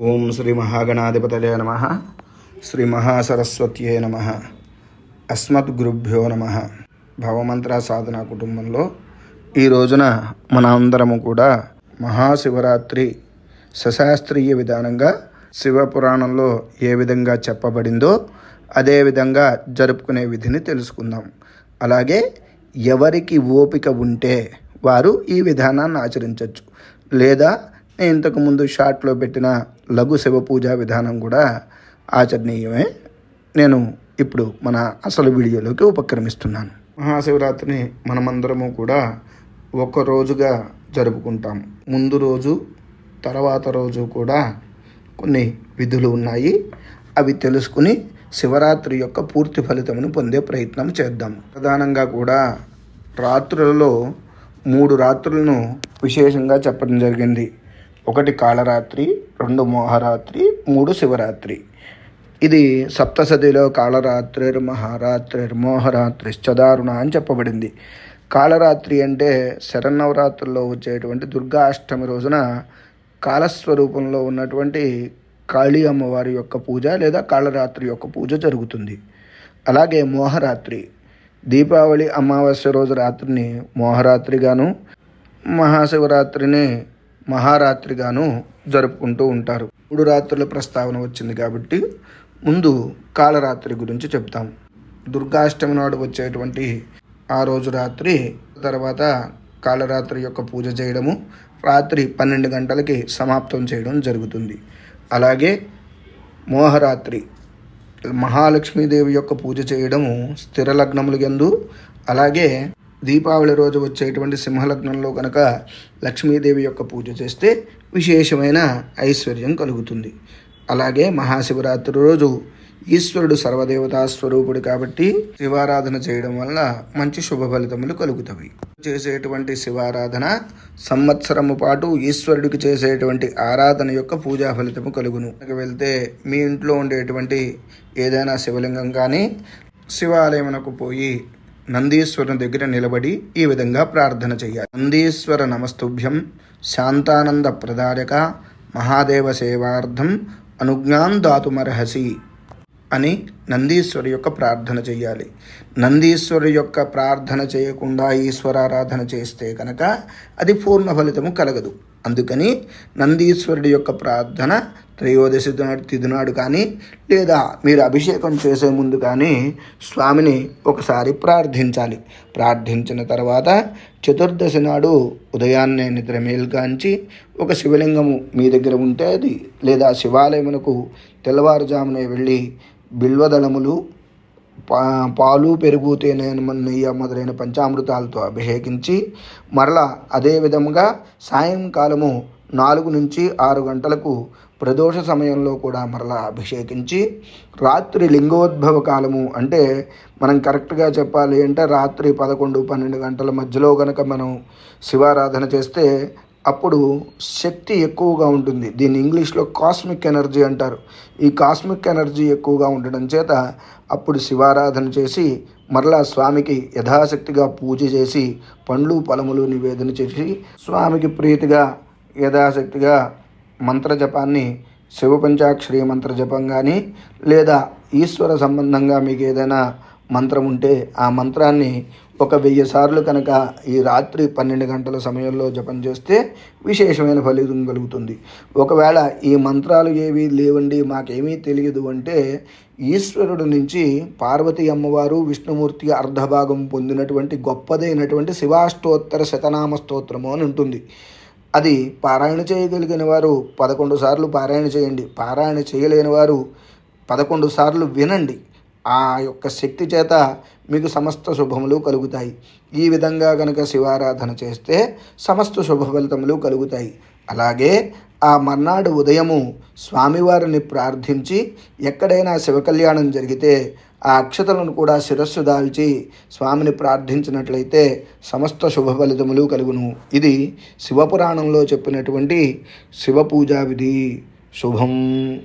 ఓం శ్రీ మహాగణాధిపతలే నమ. శ్రీ మహాసరస్వత్యే నమ. అస్మద్గురుభ్యో నమ. భవమంత్ర సాధన కుటుంబంలో ఈ రోజున మన అందరము కూడా మహాశివరాత్రి సశాస్త్రీయ విధానంగా శివపురాణంలో ఏ విధంగా చెప్పబడిందో అదే విధంగా జరుపుకునే విధిని తెలుసుకుందాం. అలాగే ఎవరికి ఓపిక ఉంటే వారు ఈ విధానాన్ని ఆచరించవచ్చు లేదా నేను ఇంతకుముందు షార్ట్లో పెట్టిన లఘు శివ పూజా విధానం కూడా ఆచరణీయమే. నేను ఇప్పుడు మన అసలు వీడియోలోకి ఉపక్రమిస్తున్నాను. మహాశివరాత్రిని మనమందరము కూడా ఒక రోజుగా జరుపుకుంటాం. ముందు రోజు తర్వాత రోజు కూడా కొన్ని విధులు ఉన్నాయి. అవి తెలుసుకుని శివరాత్రి యొక్క పూర్తి ఫలితమును పొందే ప్రయత్నం చేద్దాం. ప్రధానంగా కూడా రాత్రులలో మూడు రాత్రులను విశేషంగా చెప్పడం జరిగింది. ఒకటి కాళరాత్రి రెండు మోహరాత్రి మూడు శివరాత్రి. ఇది సప్తసతిలో కాళరాత్రి మహారాత్రి మోహరాత్రి చదారుణ అని చెప్పబడింది. కాళరాత్రి అంటే శరన్నవరాత్రుల్లో వచ్చేటువంటి దుర్గా అష్టమి రోజున కాలస్వరూపంలో ఉన్నటువంటి కాళీ అమ్మవారి యొక్క పూజ లేదా కాళరాత్రి యొక్క పూజ జరుగుతుంది. అలాగే మోహరాత్రి. దీపావళి అమావాస్య రోజు రాత్రిని మోహరాత్రిగాను మహాశివరాత్రిని మహారాత్రిగాను జరుపుకుంటూ ఉంటారు. మూడు రాత్రుల ప్రస్తావన వచ్చింది కాబట్టి ముందు కాళరాత్రి గురించి చెప్తాం. దుర్గాష్టమి నాడు వచ్చేటువంటి ఆ రోజు రాత్రి తర్వాత కాళరాత్రి యొక్క పూజ చేయడము రాత్రి పన్నెండు గంటలకి సమాప్తం చేయడం జరుగుతుంది. అలాగే మోహరాత్రి మహాలక్ష్మీదేవి యొక్క పూజ చేయడము స్థిర లగ్నములు ఎందు అలాగే దీపావళి రోజు వచ్చేటువంటి సింహలగ్నంలో కనుక లక్ష్మీదేవి యొక్క పూజ చేస్తే విశేషమైన ఐశ్వర్యం కలుగుతుంది. అలాగే మహాశివరాత్రి రోజు ఈశ్వరుడు సర్వదేవతా స్వరూపుడు కాబట్టి శివారాధన చేయడం వల్ల మంచి శుభ ఫలితములు కలుగుతాయి చేసేటువంటి శివారాధన సంవత్సరము పాటు ఈశ్వరుడికి చేసేటువంటి ఆరాధన యొక్క పూజా ఫలితము కలుగును. ఇక వెళ్తే మీ ఇంట్లో ఉండేటువంటి ఏదైనా శివలింగం కానీ శివాలయమునకు పోయి నందీశ్వరుని దగ్గర నిలబడి ఈ విధంగా ప్రార్థన చేయాలి. నందీశ్వర నమస్తుభ్యం శాంతానంద ప్రదాయక మహాదేవ సేవార్థం అనుజ్ఞాం దాతుమర్హసి అని నందీశ్వరు యొక్క ప్రార్థన చేయాలి. నందీశ్వరు యొక్క ప్రార్థన చేయకుండా ఈశ్వరారాధన చేస్తే కనుక అది పూర్ణ ఫలితము కలగదు. అందుకని నందీశ్వరుడి యొక్క ప్రార్థన త్రయోదశి నాడు తిదినాడు కానీ లేదా మీరు అభిషేకం చేసే ముందు కానీ స్వామిని ఒకసారి ప్రార్థించాలి. ప్రార్థించిన తర్వాత చతుర్దశి నాడు ఉదయాన్నే నిద్ర మేల్కాంచి ఒక శివలింగము మీ దగ్గర ఉంటే అది లేదా శివాలయమునకు తెల్లవారుజామునే వెళ్ళి బిల్వదళములు పా పాలు పెరుగు తేనె నెయ్యి మొదలైన పంచామృతాలతో అభిషేకించి మరలా అదే విధముగా సాయంకాలము నాలుగు నుంచి ఆరు గంటలకు ప్రదోష సమయంలో కూడా మరలా అభిషేకించి రాత్రి లింగోద్భవ కాలము అంటే మనం కరెక్ట్గా చెప్పాలి అంటే రాత్రి పదకొండు పన్నెండు గంటల మధ్యలో కనుక మనం శివారాధన చేస్తే అప్పుడు శక్తి ఎక్కువగా ఉంటుంది. దీన్ని ఇంగ్లీష్లో కాస్మిక్ ఎనర్జీ అంటారు. ఈ కాస్మిక్ ఎనర్జీ ఎక్కువగా ఉండడం చేత అప్పుడు శివారాధన చేసి మరలా స్వామికి యథాశక్తిగా పూజ చేసి పండ్లు పొలములు నివేదన చేసి స్వామికి ప్రీతిగా యథాశక్తిగా మంత్రజపాన్ని శివపంచాక్షరి మంత్ర జపం కానీ లేదా ఈశ్వర సంబంధంగా మీకు ఏదైనా మంత్రం ఉంటే ఆ మంత్రాన్ని ఒక వెయ్యి సార్లు కనుక ఈ రాత్రి పన్నెండు గంటల సమయంలో జపం చేస్తే విశేషమైన ఫలితం కలుగుతుంది. ఒకవేళ ఈ మంత్రాలు ఏవి లేవండి మాకేమీ తెలియదు అంటే ఈశ్వరుడు నుంచి పార్వతి అమ్మవారు విష్ణుమూర్తి అర్ధభాగం పొందినటువంటి గొప్పదైనటువంటి శివాష్టోత్తర శతనామ స్తోత్రము అని ఉంటుంది. అది పారాయణ చేయగలిగిన వారు పదకొండు సార్లు పారాయణ చేయండి. పారాయణ చేయలేని వారు పదకొండు సార్లు వినండి. ఆ యొక్క శక్తి చేత మీకు సమస్త శుభములు కలుగుతాయి. ఈ విధంగా కనుక శివారాధన చేస్తే సమస్త శుభ ఫలితములు కలుగుతాయి. అలాగే ఆ మర్నాడు ఉదయము స్వామివారిని ప్రార్థించి ఎక్కడైనా శివకళ్యాణం జరిగితే ఆ అక్షతలను కూడా శిరస్సు దాల్చి స్వామిని ప్రార్థించినట్లయితే సమస్త శుభ ఫలితములు కలుగును. ఇది శివపురాణంలో చెప్పినటువంటి శివ పూజా విధి. శుభం.